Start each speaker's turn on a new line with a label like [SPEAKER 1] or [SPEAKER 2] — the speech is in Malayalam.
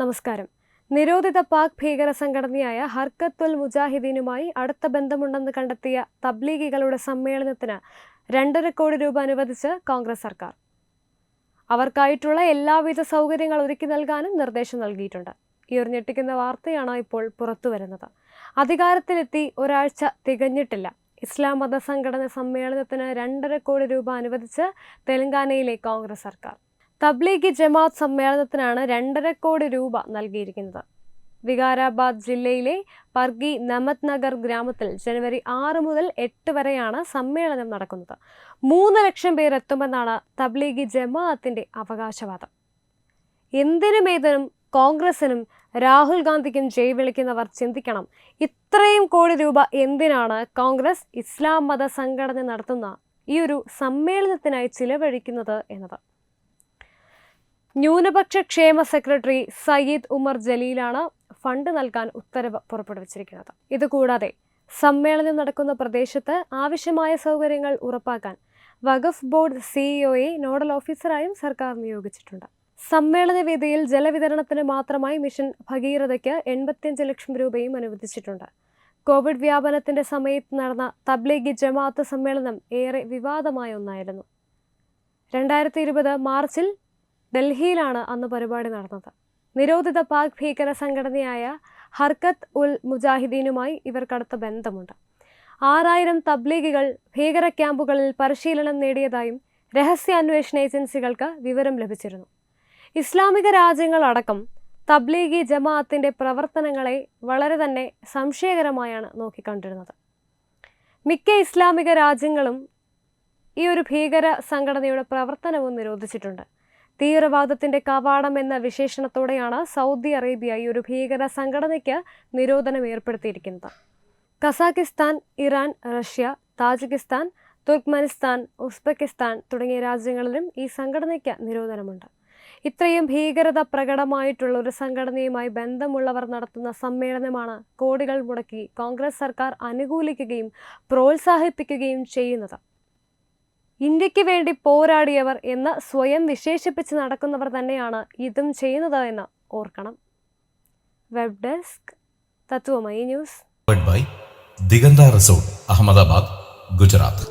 [SPEAKER 1] നമസ്കാരം. നിരോധിത പാക് ഭീകര സംഘടനയായ ഹർക്കത്തുൽ മുജാഹിദീനുമായി അടുത്ത ബന്ധമുണ്ടെന്ന് കണ്ടെത്തിയ തബ്ലീഗികളുടെ സമ്മേളനത്തിന് രണ്ടര കോടി രൂപ അനുവദിച്ച് കോൺഗ്രസ് സർക്കാർ. അവർക്കായിട്ടുള്ള എല്ലാവിധ സൗകര്യങ്ങൾ ഒരുക്കി നൽകാനും നിർദ്ദേശം നൽകിയിട്ടുണ്ട്. ഈ ഒരു ഞെട്ടിക്കുന്ന വാർത്തയാണ് ഇപ്പോൾ പുറത്തുവരുന്നത് അധികാരത്തിലെത്തി ഒരാഴ്ച തികഞ്ഞിട്ടില്ല. ഇസ്ലാം മത സംഘടന സമ്മേളനത്തിന് രണ്ടര കോടി രൂപ അനുവദിച്ച് തെലങ്കാനയിലെ കോൺഗ്രസ് സർക്കാർ. തബ്ലീഗി ജമാഅത്ത് സമ്മേളനത്തിനാണ് രണ്ടര കോടി രൂപ നൽകിയിരിക്കുന്നത്. വികാരാബാദ് ജില്ലയിലെ പർഗി നമത് നഗർ ഗ്രാമത്തിൽ ജനുവരി ആറ് മുതൽ എട്ട് വരെയാണ് സമ്മേളനം നടക്കുന്നത്. മൂന്ന് ലക്ഷം പേർ എത്തുമെന്നാണ് തബ്ലീഗി ജമാഅത്തിന്റെ അവകാശവാദം. എന്തിനും ഏതിനും കോൺഗ്രസിനും രാഹുൽ ഗാന്ധിക്കും ജയ് വിളിക്കുന്നവർ ചിന്തിക്കണം ഇത്രയും കോടി രൂപ എന്തിനാണ് കോൺഗ്രസ് ഇസ്ലാം മത സംഘടന നടത്തുന്ന ഈ ഒരു സമ്മേളനത്തിനായി ചിലവഴിക്കുന്നത് എന്നത്. ന്യൂനപക്ഷ ക്ഷേമ സെക്രട്ടറി സയ്യിദ് ഉമർ ജലീലാണ് ഫണ്ട് നൽകാൻ ഉത്തരവ് പുറപ്പെടുവിച്ചിരിക്കുന്നത്. ഇതുകൂടാതെ സമ്മേളനം നടക്കുന്ന പ്രദേശത്ത് ആവശ്യമായ സൗകര്യങ്ങൾ ഉറപ്പാക്കാൻ വഖഫ് ബോർഡ് സിഇഒയെ നോഡൽ ഓഫീസറായും സർക്കാർ നിയോഗിച്ചിട്ടുണ്ട്. സമ്മേളന വേദിയിൽ ജലവിതരണത്തിന് മാത്രമായി മിഷൻ ഭഗീരഥയ്ക്ക് എൺപത്തിയഞ്ച് ലക്ഷം രൂപയും അനുവദിച്ചിട്ടുണ്ട്. കോവിഡ് വ്യാപനത്തിന്റെ സമയത്ത് നടന്ന തബ്ലീഗി ജമാഅത്ത് സമ്മേളനം ഏറെ വിവാദമായ ഒന്നായിരുന്നു. രണ്ടായിരത്തി ഇരുപത് മാർച്ചിൽ ഡൽഹിയിലാണ് അന്ന് പരിപാടി നടന്നത്. നിരോധിത പാക് ഭീകര സംഘടനയായ ഹർക്കത്ത് ഉൽ മുജാഹിദീനുമായി ഇവർക്കടുത്ത ബന്ധമുണ്ട്. ആറായിരം തബ്ലീഗുകൾ ഭീകര ക്യാമ്പുകളിൽ പരിശീലനം നേടിയതായും രഹസ്യാന്വേഷണ ഏജൻസികൾക്ക് വിവരം ലഭിച്ചിരുന്നു. ഇസ്ലാമിക രാജ്യങ്ങളടക്കം തബ്ലീഗി ജമാഅത്തിന്റെ പ്രവർത്തനങ്ങളെ വളരെ തന്നെ സംശയകരമായാണ് നോക്കിക്കണ്ടിരുന്നത്. മിക്ക ഇസ്ലാമിക രാജ്യങ്ങളും ഈ ഒരു ഭീകര സംഘടനയുടെ പ്രവർത്തനവും നിരോധിച്ചിട്ടുണ്ട്. തീവ്രവാദത്തിന്റെ കവാടം എന്ന വിശേഷണത്തോടെയാണ് സൗദി അറേബ്യ ഈ ഒരു ഭീകര സംഘടനയ്ക്ക് നിരോധനം ഏർപ്പെടുത്തിയിരിക്കുന്നത്. Kazakhstan Iran Russia Tajikistan Turkmenistan Uzbekistan തുടങ്ങിയ രാജ്യങ്ങളിലും ഈ സംഘടനയ്ക്ക് നിരോധനമുണ്ട്. ഇത്രയും ഭീകരത പ്രകടമായിട്ടുള്ള ഒരു സംഘടനയുമായി ബന്ധമുള്ളവർ നടത്തുന്ന സമ്മേളനമാണ് കോടികൾ മുടക്കി കോൺഗ്രസ് സർക്കാർ അനുകൂലിക്കുകയും പ്രോത്സാഹിപ്പിക്കുകയും ചെയ്യുന്നത്. ഇന്ത്യയ്ക്ക് വേണ്ടി പോരാടിയവർ എന്ന് സ്വയം വിശേഷിപ്പിച്ച് നടക്കുന്നവർ തന്നെയാണ് ഇതും ചെയ്യുന്നത് എന്ന് ഓർക്കണം. Web desk Tatwamayi news
[SPEAKER 2] by Diganta resort Ahmedabad Gujarat